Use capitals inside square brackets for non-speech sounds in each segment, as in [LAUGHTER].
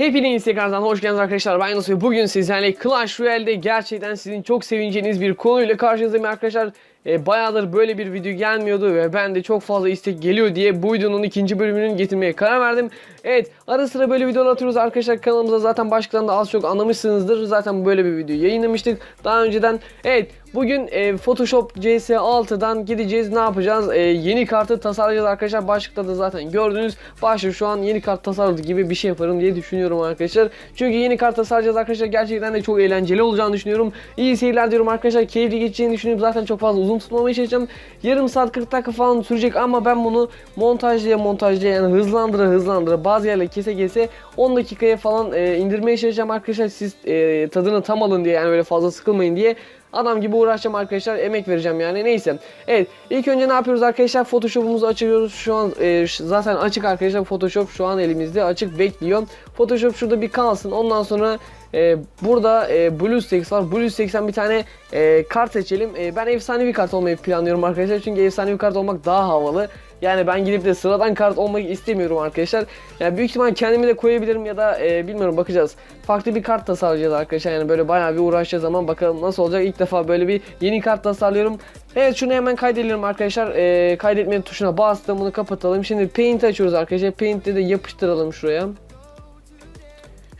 Hepiniz Instagram'dan hoş geldiniz arkadaşlar. Ben Yunus ve bugün sizlerle Clash Royale'de gerçekten sizin çok sevineceğiniz bir konuyla karşınızdayım arkadaşlar. E, bayağıdır böyle bir video gelmiyordu ve ben de çok fazla istek geliyor diye bu videonun ikinci bölümünü getirmeye karar verdim. Evet ara sıra böyle videolar atıyoruz arkadaşlar kanalımıza zaten başlıktan da az çok anlamışsınızdır. Zaten böyle bir video yayınlamıştık daha önceden. Evet bugün e, Photoshop CS6'dan gideceğiz ne yapacağız? E, yeni kartı tasarlayacağız arkadaşlar. Başlıkta da zaten gördünüz. Başlık şu an yeni kart tasarladı gibi bir şey yaparım diye düşünüyorum arkadaşlar. Çünkü yeni kart tasarlayacağız arkadaşlar. Gerçekten de çok eğlenceli olacağını düşünüyorum. İyi seyirler diyorum arkadaşlar. Keyifli geçeceğini düşünüyorum. Zaten çok fazla uzun tutmamaya çalışacağım. Yarım saat 40 dakika falan sürecek ama ben bunu montajlıya montajlıya yani hızlandıra hızlandıra bazı yerleri kese kese 10 dakikaya falan e, indirmeye çalışacağım arkadaşlar. Siz e, tadını tam alın diye yani böyle fazla sıkılmayın diye. Adam gibi uğraşacağım arkadaşlar. Emek vereceğim yani. Neyse. Evet. ilk önce ne yapıyoruz arkadaşlar? Photoshop'umuzu açıyoruz. Şu an e, zaten açık arkadaşlar. Photoshop şu an elimizde açık bekliyor. Photoshop şurada bir kalsın. Ondan sonra e, burada e, BlueStacks var. BlueStacks'ten bir tane e, kart seçelim. E, ben efsanevi kart olmayı planlıyorum arkadaşlar. Çünkü efsanevi kart olmak daha havalı. Yani ben gidip de sıradan kart olmak istemiyorum arkadaşlar. Yani büyük ihtimal kendimi de koyabilirim ya da e, bilmiyorum bakacağız. Farklı bir kart tasarlayacağız arkadaşlar. Yani böyle bayağı bir uğraşacağız ama bakalım nasıl olacak. İlk defa böyle bir yeni kart tasarlıyorum. Evet şunu hemen kaydedelim arkadaşlar. E, kaydetme tuşuna bastım bunu kapatalım. Şimdi Paint açıyoruz arkadaşlar. Paint'te de yapıştıralım şuraya.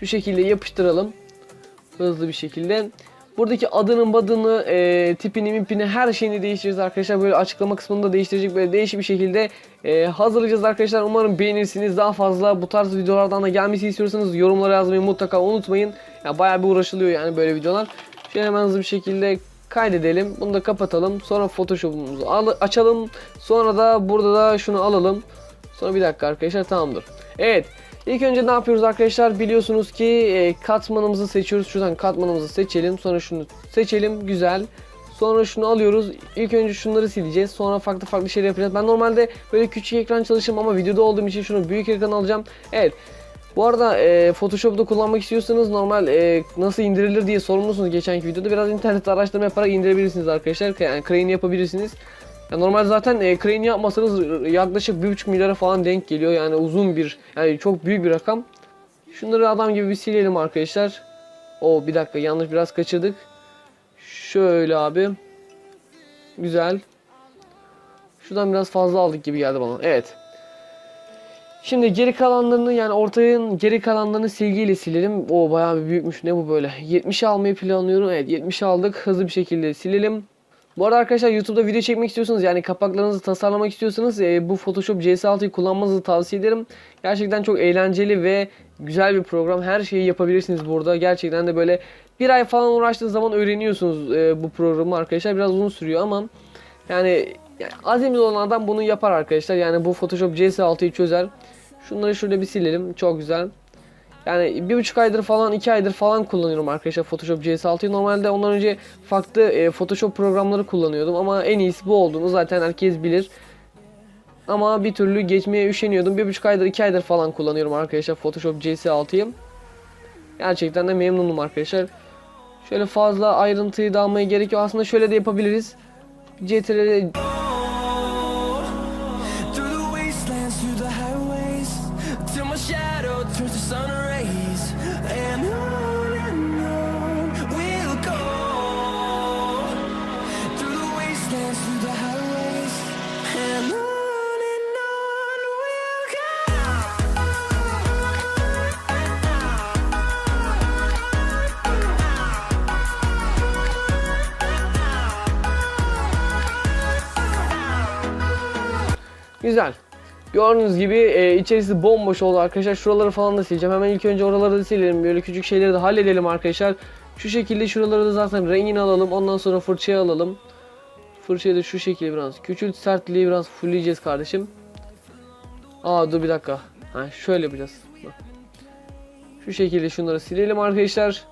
Şu şekilde yapıştıralım. Hızlı bir şekilde. Buradaki adının badını, e, tipini, mipini her şeyini değiştireceğiz arkadaşlar. Böyle açıklama kısmını da değiştirecek böyle değişik bir şekilde e, hazırlayacağız arkadaşlar. Umarım beğenirsiniz. Daha fazla bu tarz videolardan da gelmesi istiyorsanız yorumlara yazmayı mutlaka unutmayın. Ya bayağı bir uğraşılıyor yani böyle videolar. Şöyle hemen hızlı bir şekilde kaydedelim. Bunu da kapatalım. Sonra Photoshop'umuzu al- açalım. Sonra da burada da şunu alalım. Sonra bir dakika arkadaşlar tamamdır. Evet. İlk önce ne yapıyoruz arkadaşlar? Biliyorsunuz ki e, katmanımızı seçiyoruz. Şuradan katmanımızı seçelim. Sonra şunu seçelim. Güzel. Sonra şunu alıyoruz. İlk önce şunları sileceğiz. Sonra farklı farklı şeyler yapacağız. Ben normalde böyle küçük ekran çalışırım ama videoda olduğum için şunu büyük ekran alacağım. Evet. Bu arada e, Photoshop'da kullanmak istiyorsanız normal e, nasıl indirilir diye sormuşsunuz geçenki videoda. Biraz internette araştırma yaparak indirebilirsiniz arkadaşlar. Yani crane yapabilirsiniz. Ya normal zaten e, crane yapmasanız yaklaşık 1.5 milyara falan denk geliyor. Yani uzun bir yani çok büyük bir rakam. Şunları adam gibi bir silelim arkadaşlar. O bir dakika yanlış biraz kaçırdık. Şöyle abi. Güzel. Şuradan biraz fazla aldık gibi geldi bana. Evet. Şimdi geri kalanlarını yani ortayın geri kalanlarını silgiyle silelim. O bayağı bir büyükmüş. Ne bu böyle? 70 almayı planlıyorum. Evet 70 aldık. Hızlı bir şekilde silelim. Bu arada arkadaşlar YouTube'da video çekmek istiyorsanız yani kapaklarınızı tasarlamak istiyorsanız e, bu Photoshop CS6'yı kullanmanızı tavsiye ederim. Gerçekten çok eğlenceli ve güzel bir program. Her şeyi yapabilirsiniz burada. Gerçekten de böyle bir ay falan uğraştığınız zaman öğreniyorsunuz e, bu programı arkadaşlar. Biraz uzun sürüyor ama yani, yani azimli olan adam bunu yapar arkadaşlar. Yani bu Photoshop CS6'yı çözer. Şunları şöyle bir silelim. Çok güzel. Yani bir buçuk aydır falan iki aydır falan kullanıyorum arkadaşlar Photoshop CS6'yı. Normalde ondan önce farklı e, Photoshop programları kullanıyordum ama en iyisi bu olduğunu zaten herkes bilir. Ama bir türlü geçmeye üşeniyordum. Bir buçuk aydır iki aydır falan kullanıyorum arkadaşlar Photoshop CS6'yı. Gerçekten de memnunum arkadaşlar. Şöyle fazla ayrıntıyı da gerek yok. Aslında şöyle de yapabiliriz. CTRL'e Güzel. Gördüğünüz gibi e, içerisi bomboş oldu arkadaşlar. Şuraları falan da sileceğim. Hemen ilk önce oraları da silelim. Böyle küçük şeyleri de halledelim arkadaşlar. Şu şekilde şuraları da zaten rengini alalım. Ondan sonra fırçaya alalım. Fırçayı da şu şekilde biraz küçült. Sertliği biraz fullleyeceğiz kardeşim. Aa dur bir dakika. Ha, şöyle yapacağız. Şu şekilde şunları silelim arkadaşlar.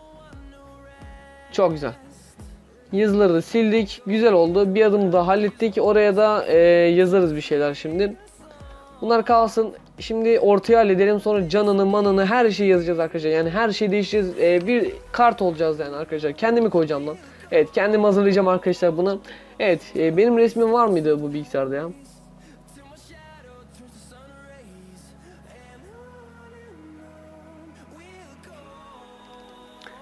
Çok güzel. Yazıları sildik. Güzel oldu. Bir adım da hallettik. Oraya da e, yazarız bir şeyler şimdi. Bunlar kalsın. Şimdi ortaya halledelim. Sonra canını, manını her şeyi yazacağız arkadaşlar. Yani her şeyi değiştireceğiz. E, bir kart olacağız yani arkadaşlar. Kendimi koyacağım lan. Evet kendim hazırlayacağım arkadaşlar bunu. Evet e, benim resmim var mıydı bu bilgisayarda ya?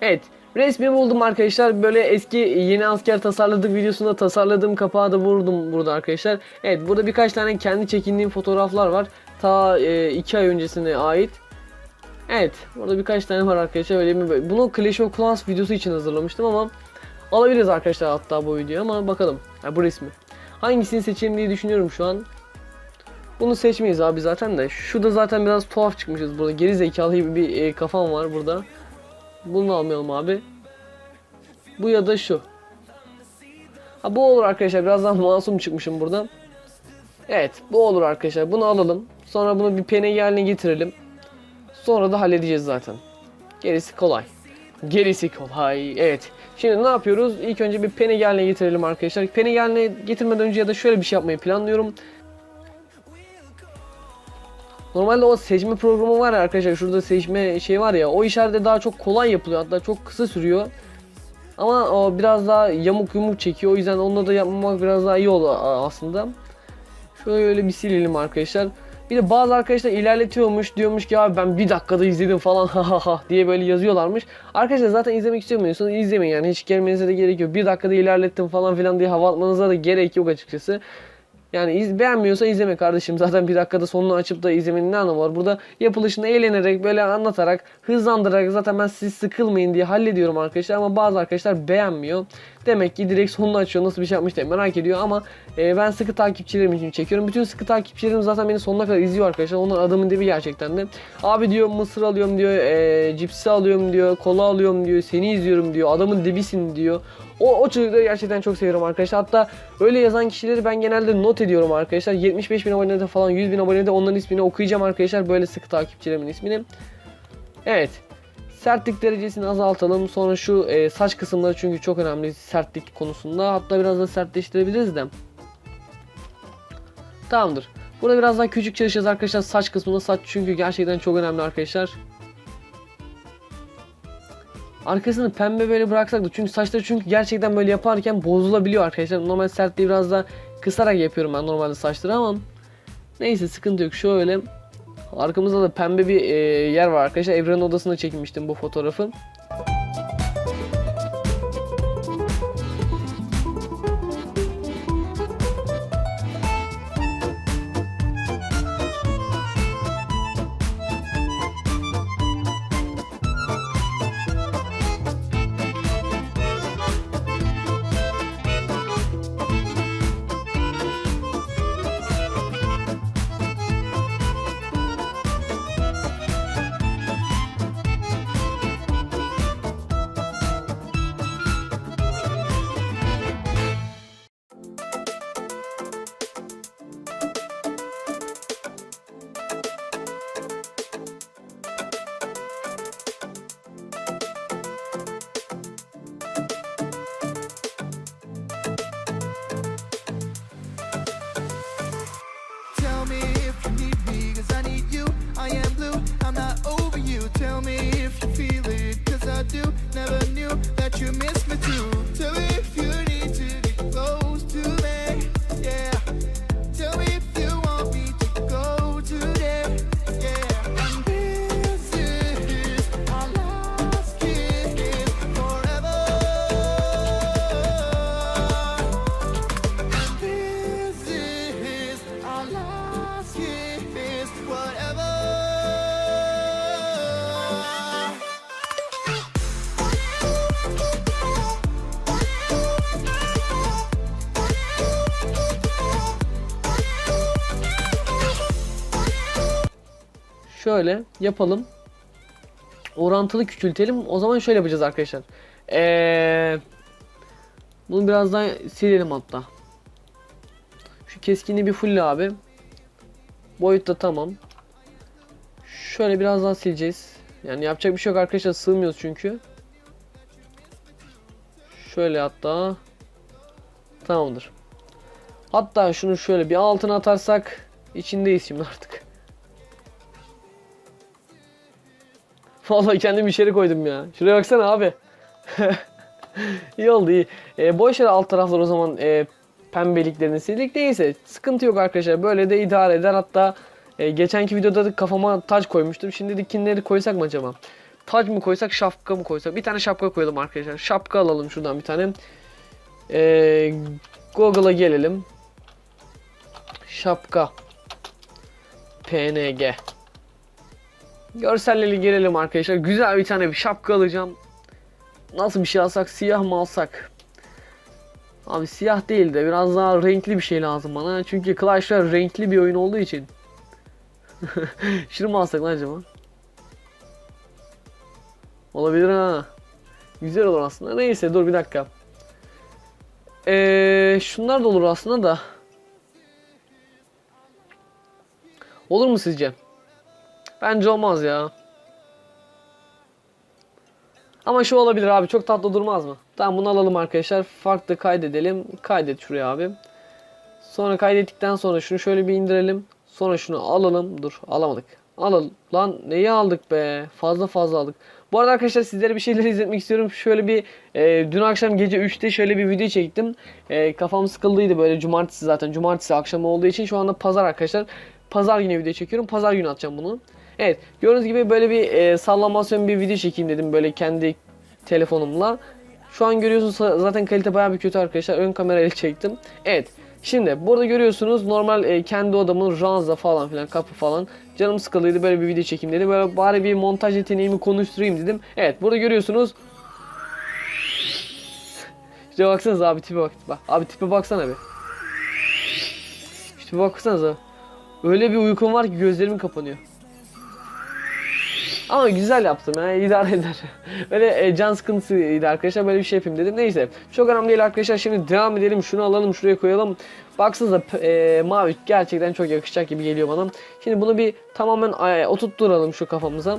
Evet. Resmi buldum arkadaşlar. Böyle eski yeni asker tasarladık videosunda tasarladığım kapağı da vurdum burada arkadaşlar. Evet burada birkaç tane kendi çekindiğim fotoğraflar var. Ta 2 ay öncesine ait. Evet burada birkaç tane var arkadaşlar. Öyle mi? Bunu Clash of Clans videosu için hazırlamıştım ama alabiliriz arkadaşlar hatta bu videoyu ama bakalım. Ha, bu resmi. Hangisini seçeyim diye düşünüyorum şu an. Bunu seçmeyiz abi zaten de. Şu da zaten biraz tuhaf çıkmışız burada. Geri zekalı gibi bir e, kafam var burada. Bunu almayalım abi. Bu ya da şu. Ha bu olur arkadaşlar. Birazdan masum çıkmışım buradan. Evet bu olur arkadaşlar. Bunu alalım. Sonra bunu bir penegi haline getirelim. Sonra da halledeceğiz zaten. Gerisi kolay. Gerisi kolay. Evet. Şimdi ne yapıyoruz? İlk önce bir penegi haline getirelim arkadaşlar. Penegi haline getirmeden önce ya da şöyle bir şey yapmayı planlıyorum. Normalde o seçme programı var ya arkadaşlar şurada seçme şey var ya o işarette daha çok kolay yapılıyor hatta çok kısa sürüyor. Ama o biraz daha yamuk yumuk çekiyor o yüzden onunla da yapmamak biraz daha iyi oldu aslında. Şöyle bir silelim arkadaşlar. Bir de bazı arkadaşlar ilerletiyormuş diyormuş ki abi ben bir dakikada izledim falan [LAUGHS] ha diye böyle yazıyorlarmış. Arkadaşlar zaten izlemek istemiyorsanız izlemeyin yani hiç gelmenize de gerek yok. Bir dakikada ilerlettim falan filan diye hava atmanıza da gerek yok açıkçası. Yani iz, beğenmiyorsa izleme kardeşim. [LAUGHS] Zaten bir dakikada sonunu açıp da izlemenin ne anlamı var? Burada yapılışını eğlenerek böyle anlatarak hızlandırarak zaten ben siz sıkılmayın diye hallediyorum arkadaşlar. Ama bazı arkadaşlar beğenmiyor. Demek ki direkt sonunu açıyor nasıl bir şey yapmış diye merak ediyor ama e, ben sıkı takipçilerim için çekiyorum. Bütün sıkı takipçilerim zaten beni sonuna kadar izliyor arkadaşlar. Onlar adamın dibi gerçekten de. Abi diyor mısır alıyorum diyor, e, cipsi alıyorum diyor, kola alıyorum diyor, seni izliyorum diyor, adamın dibisin diyor. O, o çocukları gerçekten çok seviyorum arkadaşlar. Hatta öyle yazan kişileri ben genelde not ediyorum arkadaşlar. 75 bin abonede falan 100 bin abonede onların ismini okuyacağım arkadaşlar. Böyle sıkı takipçilerimin ismini. Evet. Sertlik derecesini azaltalım. Sonra şu e, saç kısımları çünkü çok önemli sertlik konusunda. Hatta biraz da sertleştirebiliriz de. Tamamdır. Burada biraz daha küçük çalışacağız arkadaşlar saç kısmında. Saç çünkü gerçekten çok önemli arkadaşlar. Arkasını pembe böyle bıraksak da çünkü saçları çünkü gerçekten böyle yaparken bozulabiliyor arkadaşlar. Normal sertliği biraz da kısarak yapıyorum ben normalde saçları ama neyse sıkıntı yok. Şöyle arkamızda da pembe bir e, yer var arkadaşlar. Evren odasında çekmiştim bu fotoğrafı. Şöyle yapalım. Orantılı küçültelim. O zaman şöyle yapacağız arkadaşlar. Ee, bunu biraz daha silelim hatta. Şu keskinliği bir full abi. Boyut da tamam. Şöyle biraz daha sileceğiz. Yani yapacak bir şey yok arkadaşlar. Sığmıyoruz çünkü. Şöyle hatta. Tamamdır. Hatta şunu şöyle bir altına atarsak içindeyiz şimdi artık. [LAUGHS] Vallahi kendim içeri koydum ya. Şuraya baksana abi. [LAUGHS] iyi oldu iyi. E, boş ver alt taraflar o zaman e, pembeliklerini sildik. Neyse sıkıntı yok arkadaşlar. Böyle de idare eder. Hatta e, geçenki videoda da kafama taç koymuştum. Şimdi dikinleri koysak mı acaba? tac mı koysak şapka mı koysak? Bir tane şapka koyalım arkadaşlar. Şapka alalım şuradan bir tane. Ee, Google'a gelelim. Şapka. PNG. Görselleri girelim arkadaşlar. Güzel bir tane bir şapka alacağım. Nasıl bir şey alsak? Siyah mı alsak? Abi siyah değil de biraz daha renkli bir şey lazım bana. Çünkü Clash Royale renkli bir oyun olduğu için. [LAUGHS] Şunu mu alsak lan acaba? Olabilir ha. Güzel olur aslında. Neyse dur bir dakika. Ee, şunlar da olur aslında da. Olur mu sizce? Bence olmaz ya. Ama şu olabilir abi. Çok tatlı durmaz mı? Tamam bunu alalım arkadaşlar. Farklı kaydedelim. Kaydet şuraya abi. Sonra kaydettikten sonra şunu şöyle bir indirelim. Sonra şunu alalım. Dur alamadık. Alalım. Lan neyi aldık be? Fazla fazla aldık. Bu arada arkadaşlar sizlere bir şeyler izletmek istiyorum. Şöyle bir e, dün akşam gece 3'te şöyle bir video çektim. E, kafam sıkıldıydı böyle cumartesi zaten. Cumartesi akşamı olduğu için şu anda pazar arkadaşlar. Pazar günü video çekiyorum. Pazar günü atacağım bunu. Evet gördüğünüz gibi böyle bir e, sallamasyon bir video çekeyim dedim böyle kendi telefonumla. Şu an görüyorsunuz zaten kalite bayağı bir kötü arkadaşlar. Ön kamerayla [LAUGHS] çektim. Evet. Şimdi burada görüyorsunuz normal e, kendi odamın ranza falan filan kapı falan. Canım sıkıldıydı böyle bir video çekeyim dedi. Böyle bari bir montaj yeteneğimi konuşturayım dedim. Evet burada görüyorsunuz. İşte baksanız abi tipe bak. Abi tipe baksana bir. İşte baksanıza. Öyle bir uykum var ki gözlerim kapanıyor. Ama güzel yaptım yani idare eder. [LAUGHS] Böyle e, can sıkıntısıydı arkadaşlar böyle bir şey yapayım dedim. Neyse çok önemli değil arkadaşlar şimdi devam edelim. Şunu alalım şuraya koyalım. Baksanıza e, mavi gerçekten çok yakışacak gibi geliyor bana. Şimdi bunu bir tamamen e, oturtturalım şu kafamıza.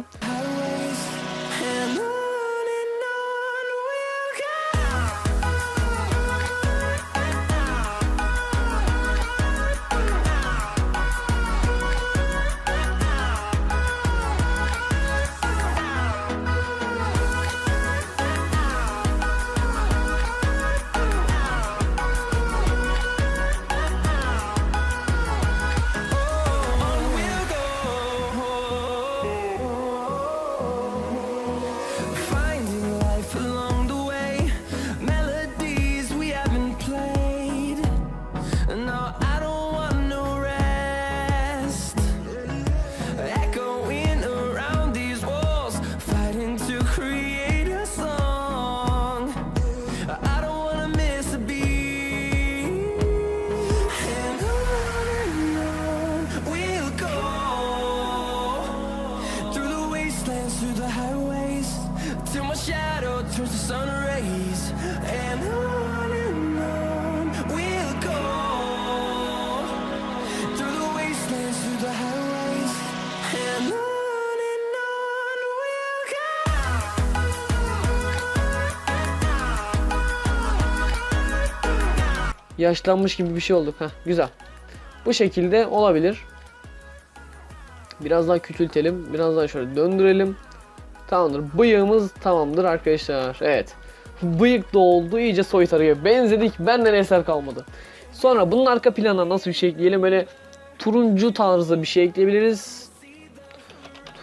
Yaşlanmış gibi bir şey olduk. Heh, güzel. Bu şekilde olabilir. Biraz daha küçültelim. Biraz daha şöyle döndürelim. Tamamdır. Bıyığımız tamamdır arkadaşlar. Evet. Bıyık da oldu. iyice soytarıya benzedik. Benden eser kalmadı. Sonra bunun arka planına nasıl bir şey ekleyelim? Böyle turuncu tarzı bir şey ekleyebiliriz.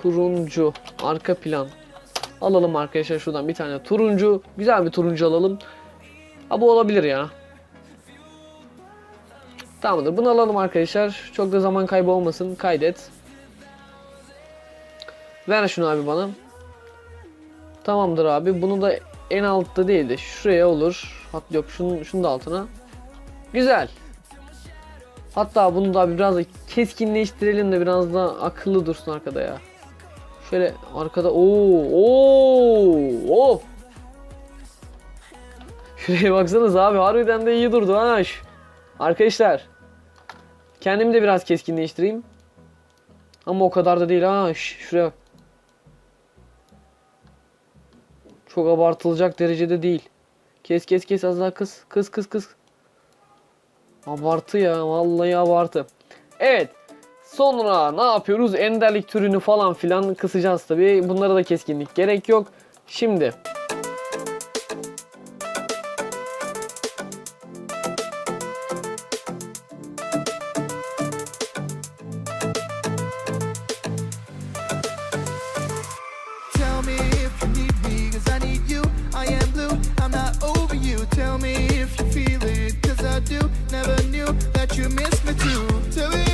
Turuncu. Arka plan. Alalım arkadaşlar şuradan bir tane turuncu. Güzel bir turuncu alalım. Ha bu olabilir ya. Tamamdır. Bunu alalım arkadaşlar. Çok da zaman kaybı olmasın. Kaydet. Ver şunu abi bana. Tamamdır abi. Bunu da en altta değil de şuraya olur. Hat yok şunun, şunu da altına. Güzel. Hatta bunu da biraz da keskinleştirelim de biraz da akıllı dursun arkada ya. Şöyle arkada ooo ooo of. Şuraya baksanız abi harbiden de iyi durdu ha. Arkadaşlar kendimi de biraz keskinleştireyim. Ama o kadar da değil ha. Şuraya bak. Çok abartılacak derecede değil. Kes kes kes az daha kız. Kız kız kız. Abartı ya. Vallahi abartı. Evet. Sonra ne yapıyoruz? Enderlik türünü falan filan kısacağız tabii. Bunlara da keskinlik gerek yok. Şimdi Tell me if you feel it, cause I do. Never knew that you missed me too. Tell me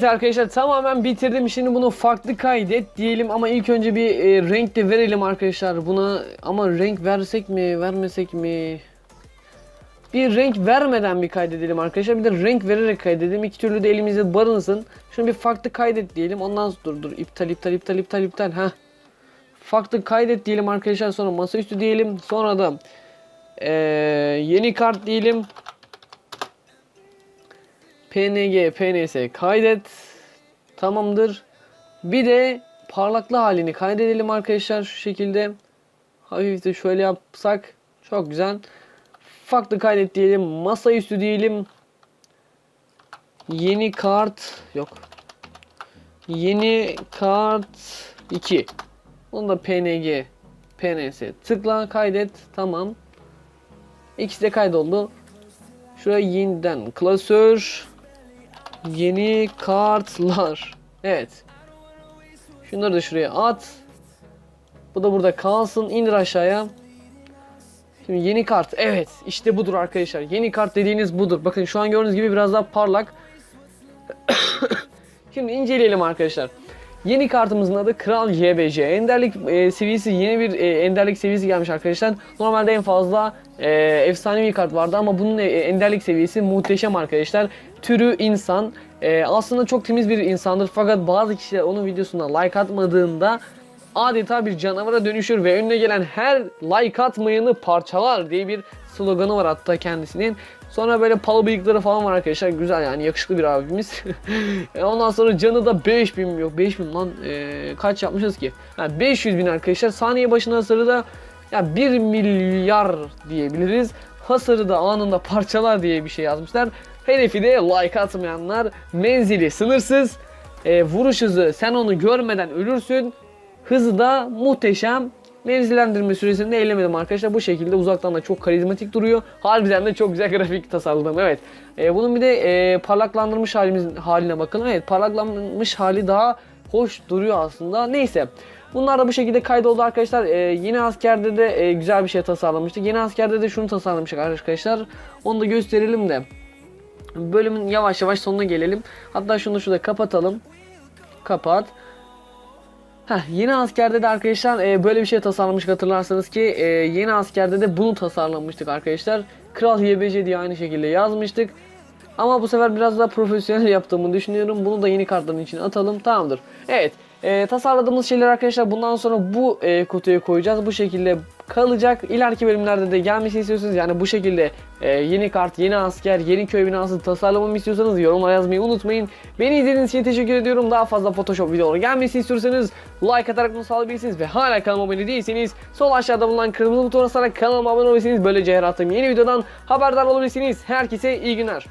Evet arkadaşlar tamamen bitirdim. Şimdi bunu farklı kaydet diyelim ama ilk önce bir e, renk de verelim arkadaşlar buna. Ama renk versek mi vermesek mi? Bir renk vermeden bir kaydedelim arkadaşlar. Bir de renk vererek kaydedelim. İki türlü de elimizde barınsın. Şunu bir farklı kaydet diyelim. Ondan sonra dur dur iptal iptal iptal iptal iptal. ha. Farklı kaydet diyelim arkadaşlar. Sonra masaüstü diyelim. Sonra da e, yeni kart diyelim. PNG, PNS kaydet. Tamamdır. Bir de parlaklı halini kaydedelim arkadaşlar şu şekilde. Hafif de şöyle yapsak çok güzel. Farklı kaydet diyelim. Masaüstü diyelim. Yeni kart yok. Yeni kart 2. Onu da PNG, PNS tıkla kaydet. Tamam. İkisi de kaydoldu. Şuraya yeniden klasör yeni kartlar. Evet. Şunları da şuraya at. Bu da burada kalsın. İndir aşağıya. Şimdi yeni kart. Evet. işte budur arkadaşlar. Yeni kart dediğiniz budur. Bakın şu an gördüğünüz gibi biraz daha parlak. [COUGHS] Şimdi inceleyelim arkadaşlar. Yeni kartımızın adı Kral YBC. Enderlik e, seviyesi yeni bir e, enderlik seviyesi gelmiş arkadaşlar. Normalde en fazla e, efsanevi kart vardı ama bunun e, enderlik seviyesi muhteşem arkadaşlar. Türü insan. E, aslında çok temiz bir insandır fakat bazı kişiler onun videosuna like atmadığında adeta bir canavara dönüşür ve önüne gelen her like atmayanı parçalar diye bir sloganı var hatta kendisinin. Sonra böyle palı bıyıkları falan var arkadaşlar. Güzel yani yakışıklı bir abimiz. [LAUGHS] E, Ondan sonra canı da 5000 yok 5000 lan e, kaç yapmışız ki? Ha, 500 bin arkadaşlar. Saniye başına hasarı da ya 1 milyar diyebiliriz. Hasarı da anında parçalar diye bir şey yazmışlar. Hedefi de like atmayanlar. Menzili sınırsız. E, vuruş hızı sen onu görmeden ölürsün. Hızı da muhteşem. Menzillendirme süresini de ellemedim arkadaşlar. Bu şekilde uzaktan da çok karizmatik duruyor. Harbiden de çok güzel [LAUGHS] grafik tasarladım. Evet. E, bunun bir de e, parlaklandırmış halimiz haline bakın. Evet, parlaklanmış hali daha hoş duruyor aslında. Neyse. Bunlar da bu şekilde kaydoldu arkadaşlar. E, yeni askerde de e, güzel bir şey tasarlamıştık. Yeni askerde de şunu tasarlamıştık arkadaşlar. Onu da gösterelim de. Bölümün yavaş yavaş sonuna gelelim. Hatta şunu şurada kapatalım. Kapat. Heh, yeni askerde de arkadaşlar e, böyle bir şey tasarlamıştık hatırlarsanız ki e, yeni askerde de bunu tasarlamıştık arkadaşlar. Kral YBC diye aynı şekilde yazmıştık. Ama bu sefer biraz daha profesyonel yaptığımı düşünüyorum. Bunu da yeni kartların içine atalım. Tamamdır. Evet. E, tasarladığımız şeyler arkadaşlar bundan sonra bu e, kutuya koyacağız. Bu şekilde kalacak. İleriki bölümlerde de gelmesini istiyorsanız yani bu şekilde e, yeni kart, yeni asker, yeni köy binası tasarlamamı istiyorsanız yorumlara yazmayı unutmayın. Beni izlediğiniz için teşekkür ediyorum. Daha fazla Photoshop videoları gelmesini istiyorsanız like atarak bunu sağlayabilirsiniz ve hala kanalıma abone değilseniz sol aşağıda bulunan kırmızı butona basarak kanalıma abone olabilirsiniz. Böylece her attığım yeni videodan haberdar olabilirsiniz. Herkese iyi günler.